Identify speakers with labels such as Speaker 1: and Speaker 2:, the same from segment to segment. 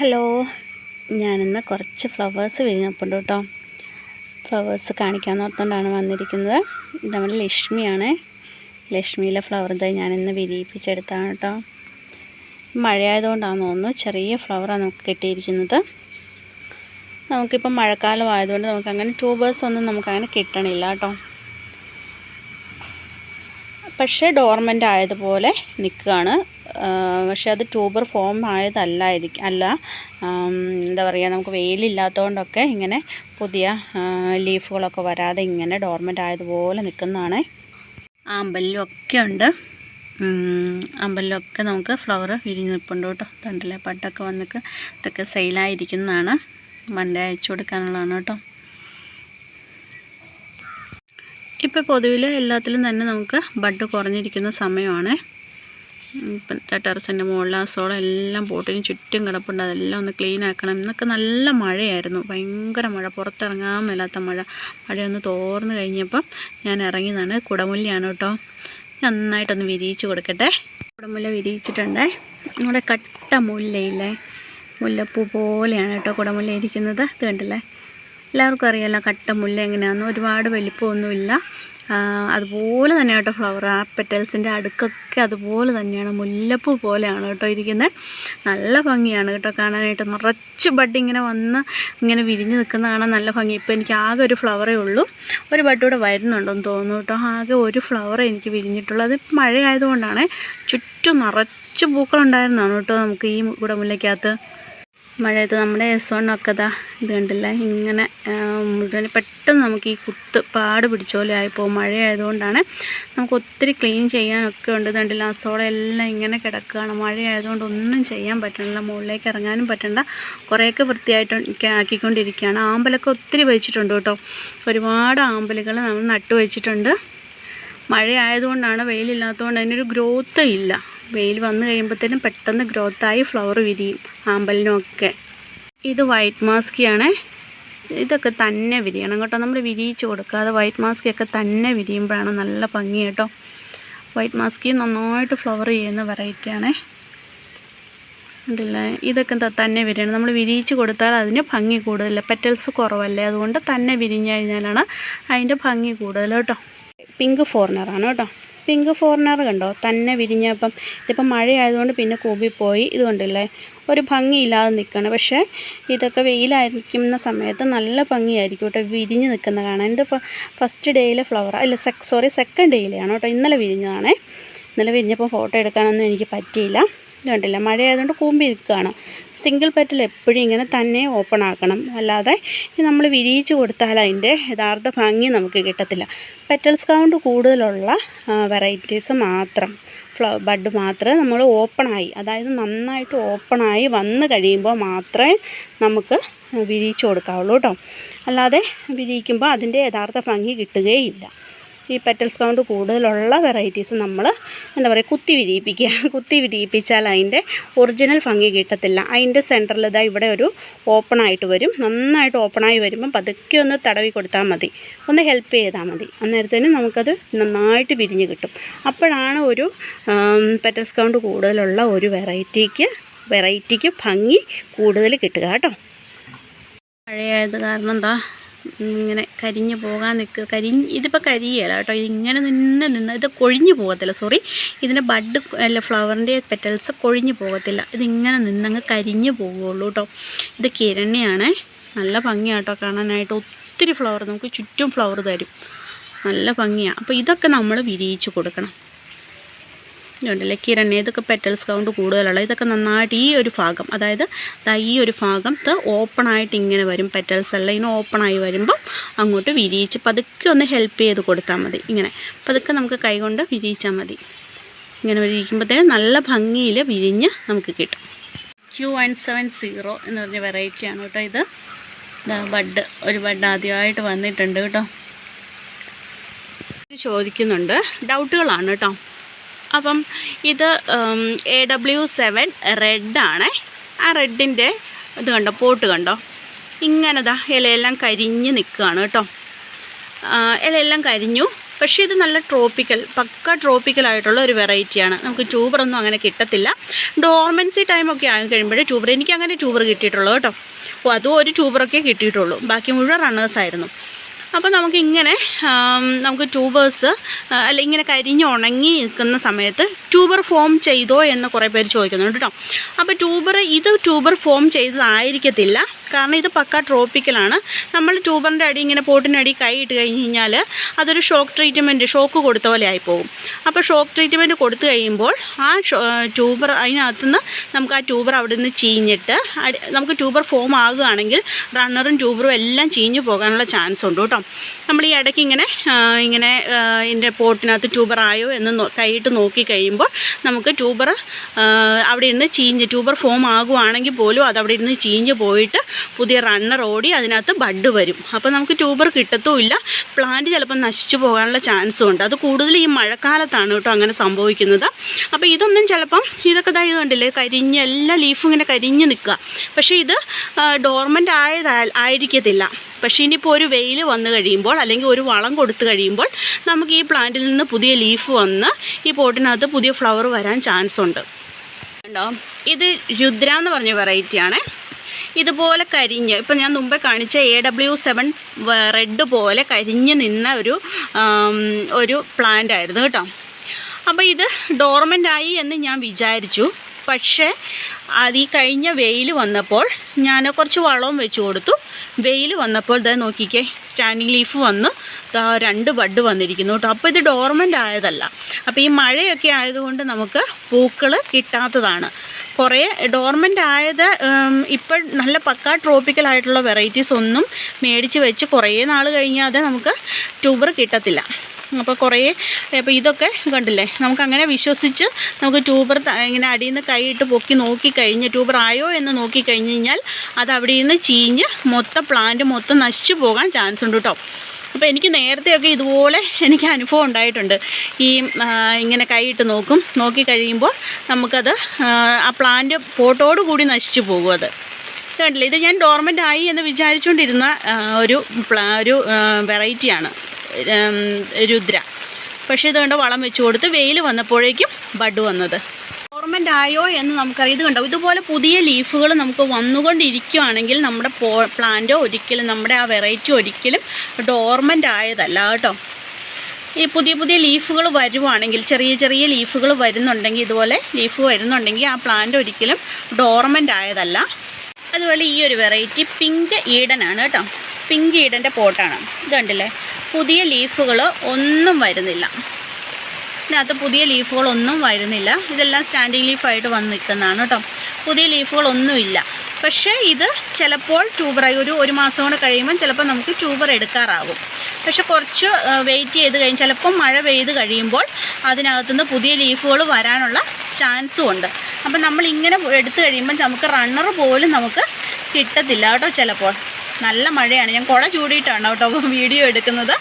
Speaker 1: Hello. ഞാനിന്ന് കുറച്ച് flowers വിരിഞ്ഞപ്പുണ്ട് കേട്ടോ. ഫ്ലവേഴ്സ് കാണിക്കാമെന്ന് ഓർത്തുകൊണ്ടാണ് വന്നിരിക്കുന്നത്. നമ്മുടെ ലക്ഷ്മിയാണ്. ലക്ഷ്മിയിലെ ഫ്ലവർ ഇതായി ഞാനിന്ന് വിരിയിപ്പിച്ചെടുത്താണ് കേട്ടോ. മഴയായതുകൊണ്ടാണെന്ന് തോന്നുന്നു ചെറിയ ഫ്ലവറാണ് നമുക്ക് കിട്ടിയിരിക്കുന്നത്. നമുക്കിപ്പം മഴക്കാലം ആയതുകൊണ്ട് നമുക്കങ്ങനെ ട്യൂബേഴ്സ് ഒന്നും നമുക്കങ്ങനെ കിട്ടണില്ല കേട്ടോ. പക്ഷേ ഡോർമെന്റ് ആയതുപോലെ നിൽക്കുകയാണ്. പക്ഷേ അത് ട്യൂബർ ഫോം ആയതല്ലായിരിക്കും അല്ല എന്താ പറയുക നമുക്ക് വെയിലില്ലാത്തതുകൊണ്ടൊക്കെ ഇങ്ങനെ പുതിയ ലീഫുകളൊക്കെ വരാതെ ഇങ്ങനെ ഡോർമെന്റ് ആയതുപോലെ നിൽക്കുന്നതാണ് ആമ്പലിലൊക്കെ ഉണ്ട്. അമ്പലിലൊക്കെ നമുക്ക് ഫ്ലവർ വിരിഞ്ഞ് നിൽപ്പുണ്ട് കേട്ടോ. തണ്ടിലെ പട്ടൊക്കെ വന്നിട്ട് ഇതൊക്കെ സെയിലായിരിക്കുന്നതാണ്. മണ്ടേ അയച്ചു കൊടുക്കാനുള്ളതാണ് കേട്ടോ. ഇപ്പോൾ പൊതുവിൽ എല്ലാത്തിലും തന്നെ നമുക്ക് ബഡ് കുറഞ്ഞിരിക്കുന്ന സമയമാണ്. ടെറസിന്റെ മുകളിൽ ആ സോളം എല്ലാം പോട്ടിന് ചുറ്റും കിടപ്പുണ്ട്. അതെല്ലാം ഒന്ന് ക്ലീൻ ആക്കണം. ഇന്നൊക്കെ നല്ല മഴയായിരുന്നു. ഭയങ്കര മഴ. പുറത്തിറങ്ങാൻ മേലാത്ത മഴ. മഴയൊന്ന് തോർന്നു കഴിഞ്ഞപ്പം ഞാൻ ഇറങ്ങിയതാണ് കുടമുല്ലയാണ് കേട്ടോ. നന്നായിട്ടൊന്ന് വിരിയിച്ച് കൊടുക്കട്ടെ. കുടമുല്ല വിരിയിച്ചിട്ടുണ്ട്. നമ്മുടെ കട്ട മുല്ലയില്ലേ? മുല്ലപ്പൂ പോലെയാണ് കേട്ടോ കുടമുല്ല ഇരിക്കുന്നത്. ഇത് കണ്ടില്ലേ? എല്ലാവർക്കും അറിയാമല്ലോ കട്ട മുല്ല എങ്ങനെയാണെന്ന് ഒരുപാട് വലിപ്പമൊന്നുമില്ല. അതുപോലെ തന്നെ കേട്ടോ ഫ്ലവർ ആ പെറ്റൽസിന്റെ അടുക്കൊക്കെ അതുപോലെ തന്നെയാണ്. മുല്ലപ്പൂ പോലെയാണ് കേട്ടോ ഇരിക്കുന്നത് നല്ല ഭംഗിയാണ് കേട്ടോ കാണാനായിട്ട്. നിറച്ച് ബഡ് ഇങ്ങനെ വന്ന് ഇങ്ങനെ വിരിഞ്ഞ് നിൽക്കുന്ന കാണാൻ നല്ല ഭംഗി. ഇപ്പോൾ എനിക്ക് ആകെ ഒരു ഫ്ലവറേ ഉള്ളൂ. ഒരു ബഡ് ഇവിടെ വരുന്നുണ്ടെന്ന് തോന്നുന്നു കേട്ടോ. ആകെ ഒരു ഫ്ലവറേ എനിക്ക് വിരിഞ്ഞിട്ടുള്ളൂ അത് മഴയായതുകൊണ്ടാണ് ചുറ്റും നിറച്ച് പൂക്കളുണ്ടായിരുന്നതാണ് കേട്ടോ നമുക്ക് ഈ കുടമുല്ലയ്ക്കകത്ത് മഴയത്ത് നമ്മുടെ എസ് വണ്ണൊക്കെ ഇതാ ഇത് കണ്ടില്ല? ഇങ്ങനെ മുഴുവൻ പെട്ടെന്ന് നമുക്ക് ഈ കുത്ത് പാട് പിടിച്ച പോലെ ആയിപ്പോവും മഴയായതുകൊണ്ടാണ് നമുക്ക് ഒത്തിരി ക്ലീൻ ചെയ്യാനൊക്കെ ഉണ്ട്. കണ്ടില്ല? അസോളം എല്ലാം ഇങ്ങനെ കിടക്കുകയാണ് മഴയായതുകൊണ്ട് ഒന്നും ചെയ്യാൻ പറ്റണില്ല. മുകളിലേക്ക് ഇറങ്ങാനും പറ്റണ്ട. കുറേയൊക്കെ വൃത്തിയായിട്ട് ആക്കിക്കൊണ്ടിരിക്കുകയാണ്. ആമ്പലൊക്കെ ഒത്തിരി വെച്ചിട്ടുണ്ട് കേട്ടോ. ഒരുപാട് ആമ്പലുകൾ നമ്മൾ നട്ടു വെച്ചിട്ടുണ്ട് മഴയായതുകൊണ്ടാണ് വെയിലില്ലാത്തതുകൊണ്ട് അതിനൊരു ഗ്രോത്ത് ഇല്ല. വെയിൽ വന്നു കഴിയുമ്പോഴത്തേനും പെട്ടെന്ന് ഗ്രോത്തായി ഫ്ലവർ വിരിയും ആമ്പലിനുമൊക്കെ ഇത് വൈറ്റ് മാസ്കിയാണ് ഇതൊക്കെ തന്നെ വിരിയണം കേട്ടോ. നമ്മൾ വിരിയിച്ച് കൊടുക്കാതെ വൈറ്റ് മാസ്കിയൊക്കെ തന്നെ വിരിയുമ്പോഴാണ് നല്ല ഭംഗി കേട്ടോ. വൈറ്റ് മാസ്കി നന്നായിട്ട് ഫ്ലവർ ചെയ്യുന്ന വെറൈറ്റിയാണേ ഉണ്ടല്ലേ ഇതൊക്കെ തന്നെ വിരിയണം. നമ്മൾ വിരിയിച്ച് കൊടുത്താൽ അതിന് ഭംഗി കൂടുതൽ പെറ്റൽസ് കുറവല്ലേ? അതുകൊണ്ട് തന്നെ വിരിഞ്ഞു കഴിഞ്ഞാലാണ് അതിന്റെ ഭംഗി കൂടുതൽ കേട്ടോ. പിങ്ക് ഫോറിനറാണ് കേട്ടോ. പിങ്ക് ഫോറിനർ കണ്ടോ? തന്നെ വിരിഞ്ഞപ്പം ഇതിപ്പം മഴയായതുകൊണ്ട് പിന്നെ കൂപ്പിപ്പോയി ഇത് കണ്ടില്ലേ ഒരു ഭംഗിയില്ലാതെ നിൽക്കണം പക്ഷേ ഇതൊക്കെ വെയിലായിരിക്കുന്ന സമയത്ത് നല്ല ഭംഗിയായിരിക്കും കേട്ടോ. വിരിഞ്ഞ് നിൽക്കുന്ന കാണാൻ. ഇത് ഫസ്റ്റ് ഡേയിലെ ഫ്ലവർ അല്ല സോറി സെക്കൻഡ് ഡേയിലെയാണ് കേട്ടോ. ഇന്നലെ വിരിഞ്ഞതാണേ. ഇന്നലെ വിരിഞ്ഞപ്പോൾ ഫോട്ടോ എടുക്കാനൊന്നും എനിക്ക് പറ്റിയില്ല. ഇത് മഴ ആയതുകൊണ്ട് കൂമ്പി നിൽക്കുകയാണ് സിംഗിൾ പെറ്റൽ എപ്പോഴും ഇങ്ങനെ തന്നെ ഓപ്പൺ ആക്കണം. അല്ലാതെ നമ്മൾ വിരിയിച്ച് കൊടുത്താൽ അതിന്റെ യഥാർത്ഥ ഭംഗി നമുക്ക് കിട്ടത്തില്ല. പെറ്റൽസ് കൗണ്ട് കൂടുതലുള്ള വെറൈറ്റീസ് മാത്രം. ഫ്ലോ ബഡ് മാത്രമേ നമ്മൾ ഓപ്പണായി അതായത് നന്നായിട്ട് ഓപ്പണായി വന്ന് കഴിയുമ്പോൾ മാത്രമേ നമുക്ക് വിരിയിച്ച് കൊടുക്കാവുള്ളൂ കേട്ടോ. അല്ലാതെ വിരിയിക്കുമ്പോൾ അതിന്റെ യഥാർത്ഥ ഭംഗി കിട്ടുകയില്ല. ഈ പെറ്റൽസ് കൗണ്ട് കൂടുതലുള്ള വെറൈറ്റീസ് നമ്മൾ എന്താ പറയുക കുത്തി വിരിയിപ്പിക്കുക. കുത്തി വിരിയിപ്പിച്ചാൽ അതിന്റെ ഒറിജിനൽ ഭംഗി കിട്ടത്തില്ല. അതിന്റെ സെന്ററിൽ ഇതാ ഇവിടെ ഒരു ഓപ്പൺ ആയിട്ട് വരും. നന്നായിട്ട് ഓപ്പണായി വരുമ്പം പതുക്കെ ഒന്ന് തടവി കൊടുത്താൽ മതി. ഒന്ന് ഹെൽപ്പ് ചെയ്താൽ മതി. അന്നേരത്തേനും നമുക്കത് നന്നായിട്ട് വിരിഞ്ഞ് കിട്ടും. അപ്പോഴാണ് ഒരു പെറ്റൽസ് കൗണ്ട് കൂടുതലുള്ള ഒരു വെറൈറ്റിക്ക് വെറൈറ്റിക്ക് ഭംഗി കൂടുതൽ കിട്ടുക കേട്ടോ. മഴയായത് കാരണം എന്താ? ഇങ്ങനെ കരിഞ്ഞു പോകാൻ നിൽക്കുക കരിഞ്ഞ് ഇതിപ്പോൾ കരിയല്ല കേട്ടോ. ഇങ്ങനെ നിന്ന് നിന്ന് ഇത് കൊഴിഞ്ഞു പോകത്തില്ല. സോറി ഇതിന്റെ ബഡ് അല്ല ഫ്ലവറിന്റെ പെറ്റൽസ് കൊഴിഞ്ഞു പോകത്തില്ല. ഇതിങ്ങനെ നിന്നങ്ങ് കരിഞ്ഞു പോകുള്ളൂ കേട്ടോ. ഇത് കിരണിയാണ്. നല്ല ഭംഗിയാട്ടോ കാണാനായിട്ട്. ഒത്തിരി ഫ്ലവർ നമുക്ക് ചുറ്റും ഫ്ലവർ തരും. നല്ല ഭംഗിയാണ് അപ്പോൾ ഇതൊക്കെ നമ്മൾ വിരിയിച്ച് കൊടുക്കണം. ഇതുണ്ടല്ലേ? കിരണ ഇതൊക്കെ പെറ്റൽസ് കൗണ്ട് കൂടുതലുള്ള? ഇതൊക്കെ നന്നായിട്ട് ഈ ഒരു ഭാഗം അതായത് ഈ ഒരു ഭാഗത്ത് ഓപ്പണായിട്ട് ഇങ്ങനെ വരും പെറ്റൽസ് എല്ലാം. ഇങ്ങനെ ഓപ്പണായി വരുമ്പം അങ്ങോട്ട് വിരിയിച്ച് പതുക്കെ ഒന്ന് ഹെൽപ്പ് ചെയ്ത് കൊടുത്താൽ മതി. ഇങ്ങനെ പതുക്കെ നമുക്ക് കൈകൊണ്ട് വിരിയിച്ചാൽ മതി. ഇങ്ങനെ വിരിയിക്കുമ്പോഴത്തേക്കും നല്ല ഭംഗിയിൽ വിരിഞ്ഞ് നമുക്ക് കിട്ടും. ക്യൂ വൺ സെവൻ സീറോ എന്ന് പറഞ്ഞ വെറൈറ്റിയാണ് കേട്ടോ ഇത്. ഇതാ ബഡ് ഒരു ബഡ് ആദ്യമായിട്ട് വന്നിട്ടുണ്ട് കേട്ടോ. ചോദിക്കുന്നുണ്ട്. ഡൗട്ടുകളാണ് കേട്ടോ. അപ്പം ഇത് എ ഡബ്ല്യു സെവൻ റെഡാണ്. ആ റെഡിന്റെ ഇത് കണ്ടോ പോട്ട് കണ്ടോ? ഇങ്ങനെതാ ഇലയെല്ലാം കരിഞ്ഞ് നിൽക്കുകയാണ് കേട്ടോ. ഇലയെല്ലാം കരിഞ്ഞു. പക്ഷേ ഇത് നല്ല ട്രോപ്പിക്കൽ പക്ക ട്രോപ്പിക്കലായിട്ടുള്ള ഒരു വെറൈറ്റിയാണ്. നമുക്ക് ട്യൂബറൊന്നും അങ്ങനെ കിട്ടത്തില്ല. ഡോർമൻസി ടൈമൊക്കെ ആയി കഴിയുമ്പോഴേ ട്യൂബർ എനിക്ക് അങ്ങനെ ട്യൂബർ കിട്ടിയിട്ടുള്ളൂ കേട്ടോ. അപ്പോൾ അതും ഒരു ട്യൂബറൊക്കെ കിട്ടിയിട്ടുള്ളൂ. ബാക്കി മുഴുവൻ റണ്ണേഴ്സായിരുന്നു. അപ്പോൾ നമുക്കിങ്ങനെ നമുക്ക് ട്യൂബേഴ്സ് അല്ല ഇങ്ങനെ കരിഞ്ഞ് ഉണങ്ങി നിൽക്കുന്ന സമയത്ത് ട്യൂബർ ഫോം ചെയ്തോ എന്ന് കുറേ പേര് ചോദിക്കുന്നുണ്ട് കേട്ടോ അപ്പോൾ ട്യൂബർ ഇത് ട്യൂബർ ഫോം ചെയ്തതായിരിക്കത്തില്ല. കാരണം ഇത് പക്ക ട്രോപ്പിക്കലാണ് നമ്മൾ ട്യൂബറിന്റെ അടി ഇങ്ങനെ പോട്ടിനടി കൈ ഇട്ട് കഴിഞ്ഞ് കഴിഞ്ഞാൽ അതൊരു ഷോക്ക് ട്രീറ്റ്മെന്റ് ഷോക്ക് കൊടുത്ത പോലെ ആയിപ്പോകും അപ്പോൾ ഷോക്ക് ട്രീറ്റ്മെന്റ് കൊടുത്തു കഴിയുമ്പോൾ ആ ട്യൂബർ അതിനകത്തുനിന്ന് നമുക്ക് ആ ട്യൂബർ അവിടെ നിന്ന് ചീഞ്ഞിട്ട് നമുക്ക് ട്യൂബർ ഫോം ആകുകയാണെങ്കിൽ റണ്ണറും ട്യൂബറും എല്ലാം ചീഞ്ഞു പോകാനുള്ള ചാൻസ് ഉണ്ട് കേട്ടോ നമ്മൾ ഈ ഇടയ്ക്ക് ഇങ്ങനെ ഇങ്ങനെ ഇതിന്റെ പോട്ടിനകത്ത് ട്യൂബർ ആയോ എന്ന് കൈയിട്ട് നോക്കി കഴിയുമ്പോൾ നമുക്ക് ട്യൂബർ അവിടെ ഇരുന്ന് ചീഞ്ഞ് ട്യൂബർ ഫോം ആകുവാണെങ്കിൽ പോലും അതവിടെ ഇരുന്ന് ചീഞ്ഞ് പോയിട്ട് പുതിയ റണ്ണർ ഓടി അതിനകത്ത് ബഡ് വരും. അപ്പോൾ നമുക്ക് ട്യൂബർ കിട്ടത്തുമില്ല. പ്ലാന്റ് ചിലപ്പോൾ നശിച്ചു പോകാനുള്ള ചാൻസും ഉണ്ട്. അത് കൂടുതൽ ഈ മഴക്കാലത്താണ് കേട്ടോ അങ്ങനെ സംഭവിക്കുന്നത്. അപ്പോൾ ഇതൊന്നും ചിലപ്പം ഇതൊക്കെ ഇതായത് ഇത് കണ്ടില്ലേ കരിഞ്ഞ് എല്ലാ ലീഫും ഇങ്ങനെ കരിഞ്ഞ് നിൽക്കുക. പക്ഷേ ഇത് ഡോർമെന്റ് ആയതാ ആയിരിക്കത്തില്ല. പക്ഷേ ഇനിയിപ്പോൾ ഒരു വെയിൽ വന്നു കഴിയുമ്പോൾ അല്ലെങ്കിൽ ഒരു വളം കൊടുത്തു കഴിയുമ്പോൾ നമുക്ക് ഈ പ്ലാന്റിൽ നിന്ന് പുതിയ ലീഫ് വന്ന് ഈ പോട്ടിനകത്ത് പുതിയ ഫ്ലവർ വരാൻ ചാൻസ് ഉണ്ട്. ഉണ്ടോ ഇത് രുദ്ര എന്ന് പറഞ്ഞ വെറൈറ്റിയാണ് ഇതുപോലെ കരിഞ്ഞ് ഇപ്പം ഞാൻ മുമ്പേ കാണിച്ച എ ഡബ്ല്യു സെവൻ റെഡ് പോലെ കരിഞ്ഞ് നിന്ന ഒരു ഒരു പ്ലാന്റ് ആയിരുന്നു കേട്ടോ. അപ്പോൾ ഇത് ഡോർമെന്റ് ആയി എന്ന് ഞാൻ വിചാരിച്ചു. പക്ഷേ അത് ഈ കഴിഞ്ഞ വെയിൽ വന്നപ്പോൾ ഞാൻ കുറച്ച് വളവും വെച്ച് കൊടുത്തു. വെയിൽ വന്നപ്പോൾ ഇതാ നോക്കിക്കേ സ്റ്റാൻഡിങ് ലീഫ് വന്ന് രണ്ട് ബഡ് വന്നിരിക്കുന്നു കേട്ടോ. അപ്പോൾ ഇത് ഡോർമെന്റ് ആയതല്ല. അപ്പോൾ ഈ മഴയൊക്കെ ആയതുകൊണ്ട് നമുക്ക് പൂക്കൾ കിട്ടാത്തതാണ്. കുറേ ഡോർമെന്റ് ആയത് ഇപ്പം നല്ല പക്കാ ട്രോപ്പിക്കൽ ആയിട്ടുള്ള വെറൈറ്റീസ് ഒന്നും മേടിച്ച് വെച്ച് കുറേ നാൾ കഴിഞ്ഞാതെ നമുക്ക് ട്യൂബർ കിട്ടത്തില്ല. അപ്പോൾ കുറേ അപ്പോൾ ഇതൊക്കെ കണ്ടില്ലേ? നമുക്കങ്ങനെ വിശ്വസിച്ച് നമുക്ക് ട്യൂബർ ഇങ്ങനെ അടിയിൽ നിന്ന് കൈയിട്ട് പൊക്കി നോക്കിക്കഴിഞ്ഞ് ട്യൂബർ ആയോ എന്ന് നോക്കി കഴിഞ്ഞ് കഴിഞ്ഞാൽ അത് അവിടെ നിന്ന് ചീഞ്ഞ് മൊത്തം പ്ലാന്റ് മൊത്തം നശിച്ചു പോകാൻ ചാൻസ് ഉണ്ട് കേട്ടോ അപ്പോൾ എനിക്ക് നേരത്തെയൊക്കെ ഇതുപോലെ എനിക്ക് അനുഭവം ഉണ്ടായിട്ടുണ്ട്. ഈ ഇങ്ങനെ കൈയിട്ട് നോക്കും നോക്കി കഴിയുമ്പോൾ നമുക്കത് ആ, പ്ലാന്റ് പോട്ടോട് കൂടി നശിച്ചു പോകും അത്. കണ്ടില്ല? ഇത് ഞാൻ ഡോർമെന്റ് ആയി എന്ന് വിചാരിച്ചുകൊണ്ടിരുന്ന ഒരു ഒരു വെറൈറ്റിയാണ് രുദ്ര. പക്ഷേ ഇത് കണ്ട വളം വെച്ച് കൊടുത്ത് വെയിൽ വന്നപ്പോഴേക്കും ബഡ് വന്നത്. ഡോർമെന്റ് ആയോ എന്ന് നമുക്കറിയാം. ഇത് കണ്ടോ ഇതുപോലെ പുതിയ ലീഫുകൾ നമുക്ക് വന്നുകൊണ്ടിരിക്കുകയാണെങ്കിൽ നമ്മുടെ പോ പ്ലാന്റ് ഒരിക്കലും നമ്മുടെ ആ വെറൈറ്റി ഒരിക്കലും ഡോർമെന്റ് ആയതല്ല കേട്ടോ. ഈ പുതിയ പുതിയ ലീഫുകൾ വരുവാണെങ്കിൽ ചെറിയ ചെറിയ ലീഫുകൾ വരുന്നുണ്ടെങ്കിൽ ഇതുപോലെ ലീഫ് വരുന്നുണ്ടെങ്കിൽ ആ പ്ലാന്റ് ഒരിക്കലും ഡോർമെന്റ് ആയതല്ല. അതുപോലെ ഈ ഒരു വെറൈറ്റി പിങ്ക് ഈഡനാണ് കേട്ടോ. പിങ്ക് ഈഡന്റെ പോട്ടാണ് ഇത് കണ്ടില്ലേ? പുതിയ ലീഫുകൾ ഒന്നും വരുന്നില്ല. ഇതിനകത്ത് പുതിയ ലീഫുകളൊന്നും വരുന്നില്ല. ഇതെല്ലാം സ്റ്റാൻഡിങ് ലീഫായിട്ട് വന്ന് നിൽക്കുന്നതാണ് കേട്ടോ. പുതിയ ലീഫുകളൊന്നുമില്ല പക്ഷേ ഇത് ചിലപ്പോൾ ട്യൂബറായി ഒരു ഒരു മാസം കൂടെ കഴിയുമ്പം ചിലപ്പോൾ നമുക്ക് ട്യൂബർ എടുക്കാറാകും. പക്ഷെ കുറച്ച് വെയിറ്റ് ചെയ്ത് കഴിഞ്ഞ് ചിലപ്പോൾ മഴ പെയ്ത് കഴിയുമ്പോൾ അതിനകത്തുനിന്ന് പുതിയ ലീഫുകൾ വരാനുള്ള ചാൻസും ഉണ്ട്. അപ്പം നമ്മൾ ഇങ്ങനെ എടുത്തു കഴിയുമ്പം നമുക്ക് റണ്ണർ പോലും നമുക്ക് കിട്ടത്തില്ല കേട്ടോ ചിലപ്പോൾ. നല്ല മഴയാണ്. ഞാൻ കുട ചൂടിയിട്ടാണ് കേട്ടോ വീഡിയോ എടുക്കുന്നത്.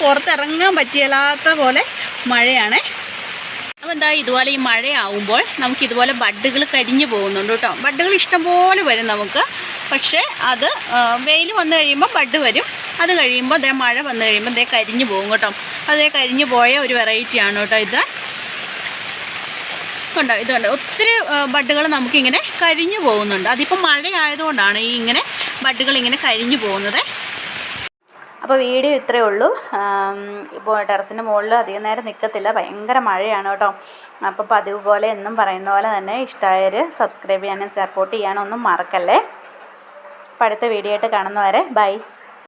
Speaker 1: പുറത്തിറങ്ങാൻ പറ്റിയല്ലാത്ത പോലെ മഴയാണേ. അപ്പോൾ എന്താ ഇതുപോലെ ഈ മഴയാവുമ്പോൾ നമുക്ക് ഇതുപോലെ ബഡ്ഡുകൾ കരിഞ്ഞു പോകുന്നുണ്ട് കേട്ടോ. ബഡ്ഡുകൾ ഇഷ്ടംപോലെ വരും നമുക്ക്. പക്ഷേ അത് വെയിൽ വന്നു കഴിയുമ്പോൾ ബഡ് വരും. അത് കഴിയുമ്പോൾ അതേ മഴ വന്നു കഴിയുമ്പോൾ ദേ കരിഞ്ഞു പോകും കേട്ടോ. അതേ കരിഞ്ഞു പോയ ഒരു വെറൈറ്റിയാണ് കേട്ടോ ഇത്. ഉണ്ടോ ഇതുണ്ട്? ഒത്തിരി ബഡ്ഡുകൾ നമുക്കിങ്ങനെ കരിഞ്ഞു പോകുന്നുണ്ട്. അതിപ്പോൾ മഴ ആയതുകൊണ്ടാണ് ഈ ഇങ്ങനെ ബഡ്ഡുകൾ ഇങ്ങനെ കരിഞ്ഞു പോകുന്നത്. അപ്പോൾ വീഡിയോ ഇത്രയേ ഉള്ളൂ. ഇപ്പോൾ ടെറസിന്റെ മുകളിൽ അധികം നേരം നിൽക്കത്തില്ല ഭയങ്കര മഴയാണ് കേട്ടോ. അപ്പോൾ പതിവ് പോലെ എന്നും പറയുന്ന പോലെ തന്നെ ഇഷ്ടമായവർ സബ്സ്ക്രൈബ് ചെയ്യാനും സപ്പോർട്ട് ചെയ്യാനും ഒന്നും മറക്കല്ലേ. അപ്പോൾ അടുത്ത വീഡിയോ ആയിട്ട് കാണുന്നവരെ ബൈ